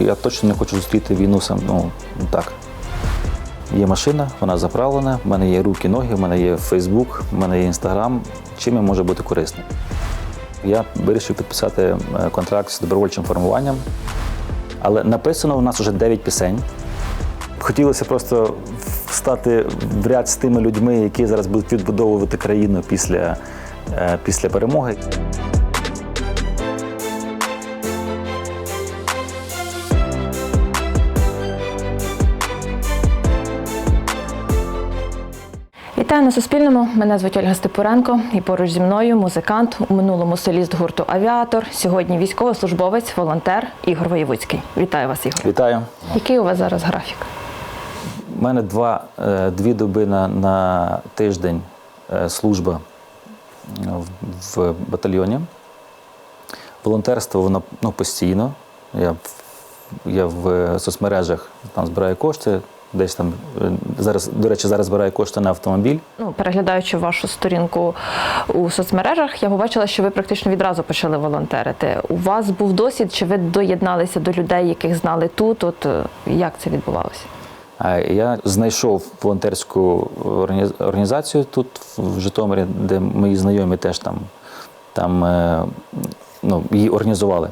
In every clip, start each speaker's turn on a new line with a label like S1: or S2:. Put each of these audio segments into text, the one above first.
S1: Я точно не хочу зустріти війну сам. Ну так. Є машина, вона заправлена, в мене є руки, ноги, в мене є Фейсбук, в мене є Інстаграм. Чим я можу бути корисним? Я вирішив підписати е, контракт з добровольчим формуванням, але написано у нас вже 9 пісень. Хотілося просто стати в ряд з тими людьми, які зараз будуть відбудовувати країну після, е, після перемоги.
S2: На Суспільному. Мене звуть Ольга Степуренко і поруч зі мною музикант, у минулому соліст гурту Авіатор. Сьогодні військовослужбовець, волонтер Ігор Воєвудський. Вітаю вас, Ігор.
S1: Вітаю!
S2: Який у вас зараз графік?
S1: У мене два, е, дві доби на, на тиждень е, служба е, в, в батальйоні. Волонтерство воно ну, постійно. Я, я в соцмережах там збираю кошти. Десь там е, зараз, до речі, зараз збираю кошти на автомобіль.
S2: Ну, переглядаючи вашу сторінку у соцмережах, я побачила, що ви практично відразу почали волонтерити. У вас був досвід, чи ви доєдналися до людей, яких знали тут? От е, як це відбувалося?
S1: Я знайшов волонтерську організацію тут, в Житомирі, де мої знайомі теж там, там е, ну, її організували.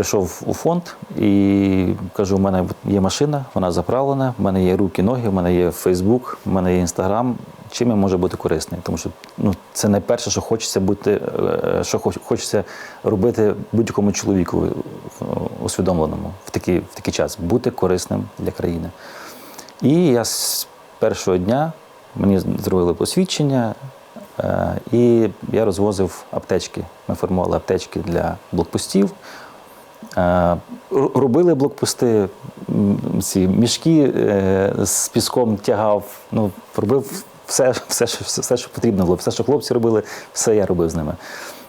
S1: Прийшов у фонд і кажу: у мене є машина, вона заправлена, в мене є руки, ноги, в мене є Фейсбук, в мене є Інстаграм. Чим я можу бути корисним? Тому що ну, це найперше, що хочеться бути, е, що хочеться робити будь-якому чоловіку е, усвідомленому в такий, в такий час бути корисним для країни. І я з першого дня мені зробили посвідчення, е, і я розвозив аптечки. Ми формували аптечки для блокпостів. Е, Робили блокпости, ці мішки е, з піском тягав. Ну, робив все, все, все, все, що потрібно було. Все, що хлопці робили, все я робив з ними.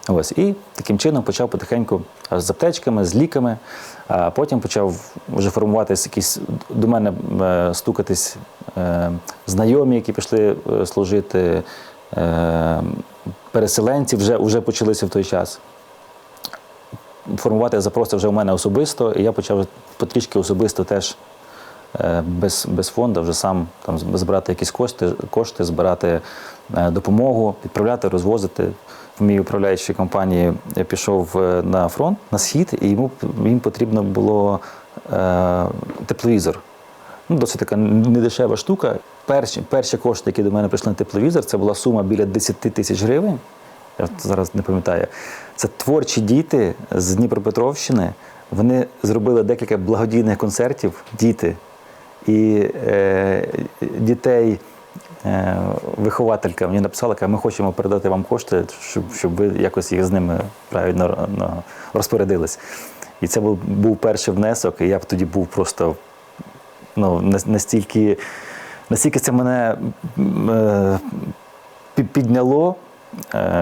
S1: Ось. І таким чином почав потихеньку з аптечками, з ліками. А потім почав вже формуватися якісь до мене е, стукатись знайомі, які пішли служити. Переселенці вже, вже почалися в той час формувати запроси вже у мене особисто, і я почав потрішки особисто теж е, без, без фонду вже сам там збирати якісь кошти, кошти збирати е, допомогу, відправляти, розвозити. В мій управляючій компанії я пішов е, на фронт, на схід, і йому їм потрібно було е, тепловізор. Ну, досить така недешева штука. Перші, перші кошти, які до мене прийшли на тепловізор, це була сума біля 10 тисяч гривень. Я зараз не пам'ятаю. Це творчі діти з Дніпропетровщини. Вони зробили декілька благодійних концертів, діти. І е, дітей, е, вихователька мені написала, каже, ми хочемо передати вам кошти, щоб, щоб ви якось їх з ними правильно ну, розпорядились. І це був, був перший внесок, і я б тоді був просто ну, настільки, настільки це мене е, підняло, е,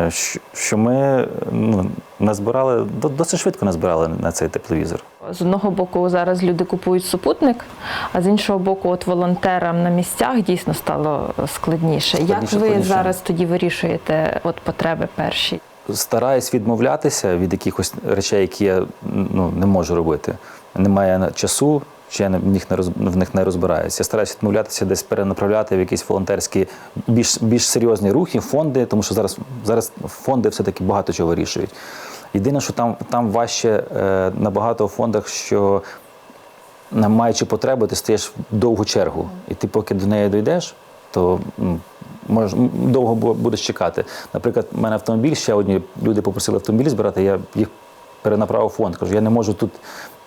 S1: що- що ми ну, назбирали, до- досить швидко назбирали на цей тепловізор.
S2: З одного боку, зараз люди купують супутник, а з іншого боку, от волонтерам на місцях дійсно стало складніше. Як ви
S1: складніше.
S2: зараз тоді вирішуєте от потреби перші?
S1: Стараюсь відмовлятися від якихось речей, які я ну, не можу робити. Немає часу, чи я в них не роз, в них не розбираюся. Я стараюся відмовлятися, десь перенаправляти в якісь волонтерські більш, більш серйозні рухи, фонди, тому що зараз, зараз фонди все-таки багато чого вирішують. Єдине, що там, там важче е, на багато фондах, що маючи потребу, ти стоїш в довгу чергу. І ти поки до неї дійдеш, то мож, довго будеш чекати. Наприклад, в мене автомобіль, ще одні люди попросили автомобіль збирати, я їх перенаправив фонд. Кажу, я не можу тут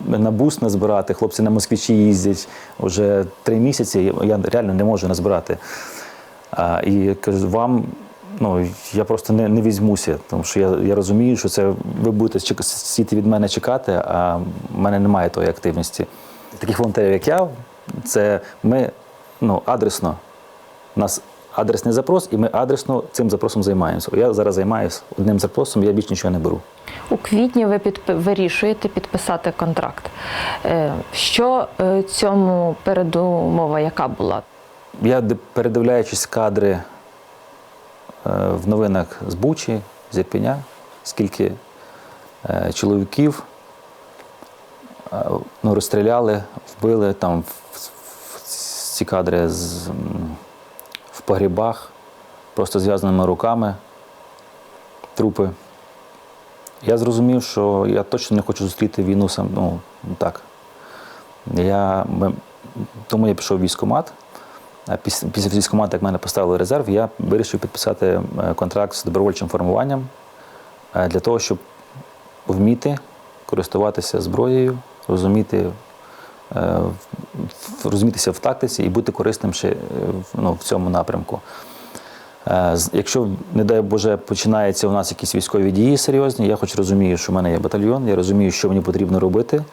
S1: на бус назбирати, хлопці на москвичі їздять вже три місяці, я реально не можу назбирати. А, і кажу, вам. Ну, я просто не, не візьмуся, тому що я, я розумію, що це ви будете сидіти від мене чекати, а в мене немає тої активності. Таких волонтерів, як я, це ми ну, адресно. Нас адресний запрос, і ми адресно цим запросом займаємося. Я зараз займаюся одним запросом, я більше нічого не беру.
S2: У квітні ви підп... вирішуєте підписати контракт. Е, Що е, цьому передумова яка була?
S1: Я передивляючись кадри е, в новинах з Бучі, з Ірпеня, скільки чоловіків ну, розстріляли, вбили там ці кадри з, в погрібах, просто зв'язаними руками, трупи. Я зрозумів, що я точно не хочу зустріти війну сам ну, так. Я, тому я пішов в військкомат. А після, після військкомату, як мене поставили резерв, я вирішив підписати е, контракт з добровольчим формуванням е, для того, щоб вміти користуватися зброєю, розуміти, розумітися в тактиці і бути корисним ще е, ну, в цьому напрямку. Е, Якщо, не дай Боже, починаються у нас якісь військові дії серйозні, я хоч розумію, що в мене є батальйон, я розумію, що мені потрібно робити,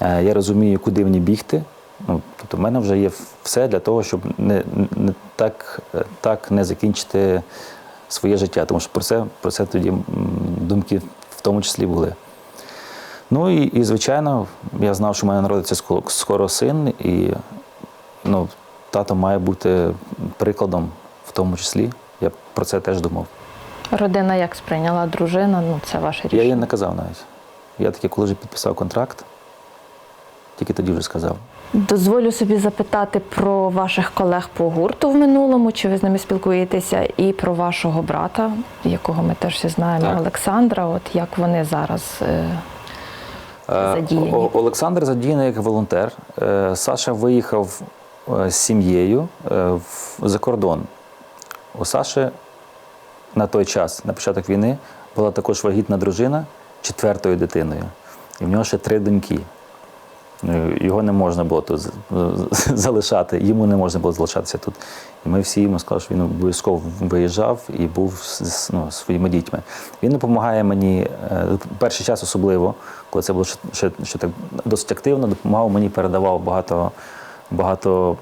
S1: е, я розумію, куди мені бігти. Ну, тобто в мене вже є все для того, щоб не, не так, так не закінчити своє життя. Тому що про це, про це тоді думки в тому числі були. Ну і, і звичайно, я знав, що в мене народиться скоро син, і ну, тато має бути прикладом в тому числі. Я про це теж думав.
S2: Родина як сприйняла дружина? Ну, це ваше
S1: Я їй не казав навіть. Я таки, коли вже підписав контракт, тільки тоді вже сказав.
S2: Дозволю собі запитати про ваших колег по гурту в минулому, чи ви з ними спілкуєтеся, і про вашого брата, якого ми теж всі знаємо,
S1: Так.
S2: Олександра. От як вони зараз Е, Задіяні.
S1: Олександр задіяний як волонтер. Е, Саша виїхав е, з сім'єю е, за кордон. У Саші на той час, на початок війни, була також вагітна дружина четвертою дитиною. І в нього ще три доньки. Ну, Його не можна було тут залишати, йому не можна було залишатися тут. І ми всі йому сказали, що він обов'язково виїжджав і був з, ну, своїми дітьми. Він допомагає мені е, перший час особливо, коли це було ще, ще так досить активно, допомагав мені, передавав багато, багато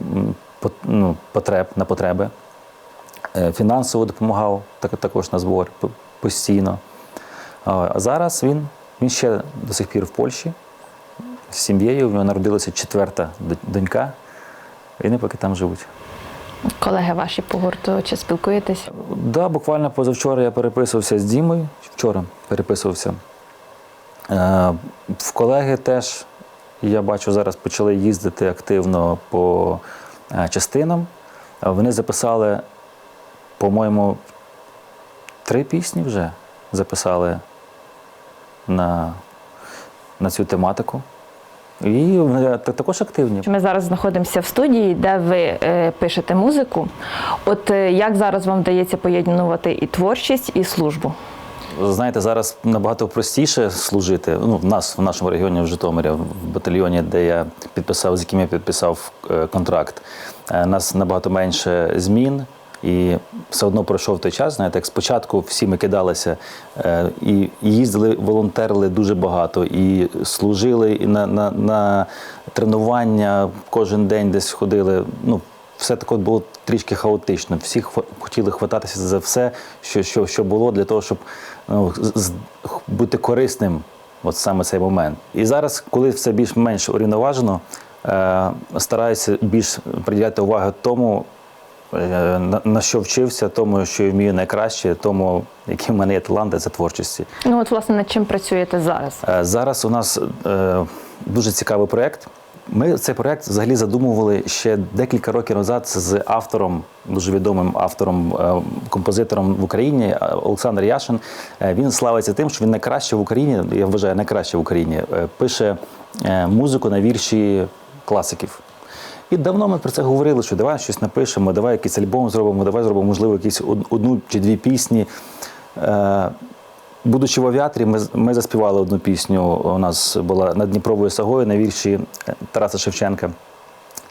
S1: ну, потреб на потреби. Е, Фінансово допомагав так, також на збор постійно. А зараз він, він ще до сих пір в Польщі з сім'єю. В нього народилася четверта донька. І вони поки там живуть.
S2: колеги ваші по гурту, чи спілкуєтеся?
S1: Да, буквально позавчора я переписувався з Дімою. Вчора переписувався. Е, В колеги теж, я бачу, зараз почали їздити активно по е, частинам. Вони записали, по-моєму, три пісні вже записали на, на цю тематику. І вони також активні.
S2: Ми зараз знаходимося в студії, де ви е, пишете музику. От е, як зараз вам вдається поєднувати і творчість, і службу?
S1: Знаєте, зараз набагато простіше служити. Ну, в нас в нашому регіоні в Житомирі, в батальйоні, де я підписав, з яким я підписав е, контракт. е, Нас набагато менше змін. І все одно пройшов той час. Знаєте, як спочатку всі ми кидалися е, і їздили, волонтерили дуже багато, і служили і на, на, на тренування кожен день десь ходили. Ну, все таке було трішки хаотично. Всі хотіли хвататися за все, що, що, що було, для того, щоб ну, бути корисним от саме цей момент. І зараз, коли все більш-менш урівноважено, е, стараюся більш приділяти увагу тому, на, на що вчився, тому, що я вмію найкраще, тому, які в мене є таланти за творчості.
S2: Ну от власне над чим працюєте зараз?
S1: Е, Зараз у нас е, дуже цікавий проєкт. Ми цей проєкт взагалі задумували ще декілька років назад з автором, дуже відомим автором, е, композитором в Україні е, Олександр Яшин. Е, Він славиться тим, що він найкраще в Україні, я вважаю, найкраще в Україні, е, пише е, музику на вірші класиків. І давно ми про це говорили, що давай щось напишемо, давай якийсь альбом зробимо, давай зробимо, можливо, якісь одну чи дві пісні. Е, Будучи в авіаторі, ми, ми заспівали одну пісню. У нас була над Дніпровою сагою на вірші е, Тараса Шевченка.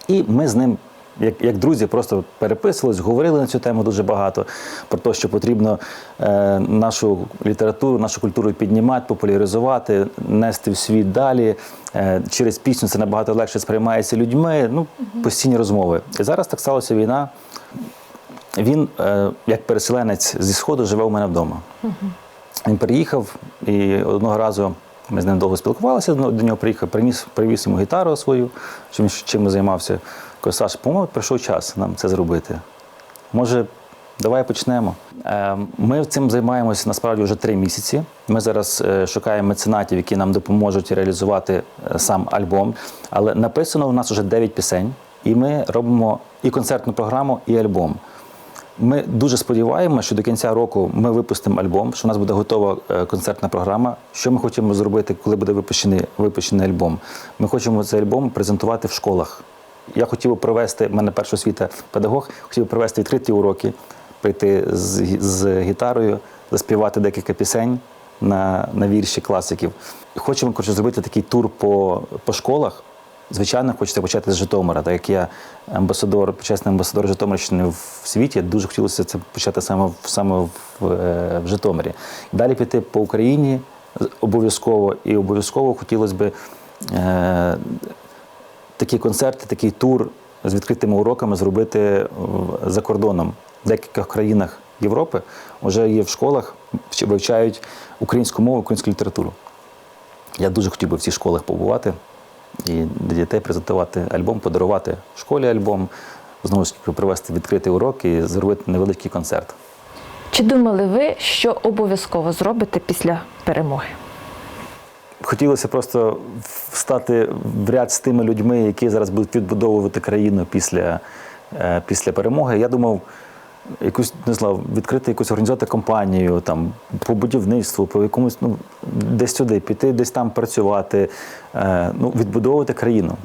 S1: І ми з ним, як, як друзі, просто переписувались, говорили на цю тему дуже багато про те, що потрібно е, нашу літературу, нашу культуру піднімати, популяризувати, нести в світ далі. Е, через пісню це набагато легше сприймається людьми. Ну, постійні розмови. І зараз так сталася війна. Він, е, як переселенець зі Сходу, живе у мене вдома. Він приїхав і одного разу ми з ним довго спілкувалися. До до нього приїхав, приніс, привіз йому гітару свою, чим, чим займався. Кажу, Саша, по-моєму, прийшов час нам це зробити. Може, Давай почнемо. Е, Ми цим займаємося насправді вже три місяці. Ми зараз е, шукаємо меценатів, які нам допоможуть реалізувати е, сам альбом. Але написано у нас вже 9 пісень, і ми робимо і концертну програму, і альбом. Ми дуже сподіваємося, що до кінця року ми випустимо альбом, що у нас буде готова е, концертна програма. Що ми хочемо зробити, коли буде випущений, випущений альбом? Ми хочемо цей альбом презентувати в школах. Я хотів би провести, в мене перша освіта педагог, хотів би провести відкриті уроки, прийти з, з гітарою, заспівати декілька пісень на, на вірші класиків. Хочемо коротше, зробити такий тур по, по школах. Звичайно, хочеться почати з Житомира, так як я амбасадор, почесний амбасадор Житомирщини в світі, дуже хотілося це почати саме, саме в, е, в Житомирі. Далі піти по Україні обов'язково, і обов'язково хотілося б е, такі концерти, такий тур з відкритими уроками зробити за кордоном. В декількох країнах Європи вже є в школах, вч- вивчають українську мову, українську літературу. Я дуже хотів би в цих школах побувати і для дітей презентувати альбом, подарувати школі альбом, знову ж таки провести відкритий урок і зробити невеличкий концерт.
S2: Чи думали ви, що обов'язково зробите після перемоги?
S1: Хотілося просто встати в ряд з тими людьми, які зараз будуть відбудовувати країну після, е, після перемоги. Я думав, якусь не знаю, відкрити якусь організувати компанію там по будівництву, по якомусь ну десь сюди, піти, десь там працювати, е, ну відбудовувати країну.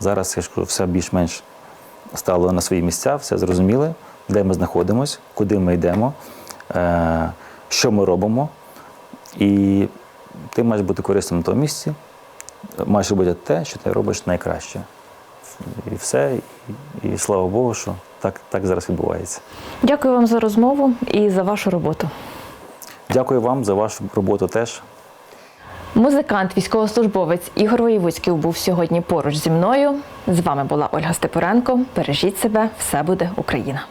S1: Зараз я ж кажу, все більш-менш стало на свої місця, все зрозуміли, де ми знаходимося, куди ми йдемо, е, що ми робимо. І ти маєш бути корисним на тому місці, маєш робити те, що ти робиш найкраще. І все. І, і слава Богу, що так, так зараз відбувається.
S2: Дякую вам за розмову і за вашу роботу.
S1: Дякую вам за вашу роботу теж.
S2: Музикант, військовослужбовець Ігор Воєвудський був сьогодні поруч зі мною. З вами була Ольга Степуренко. Бережіть себе, все буде Україна.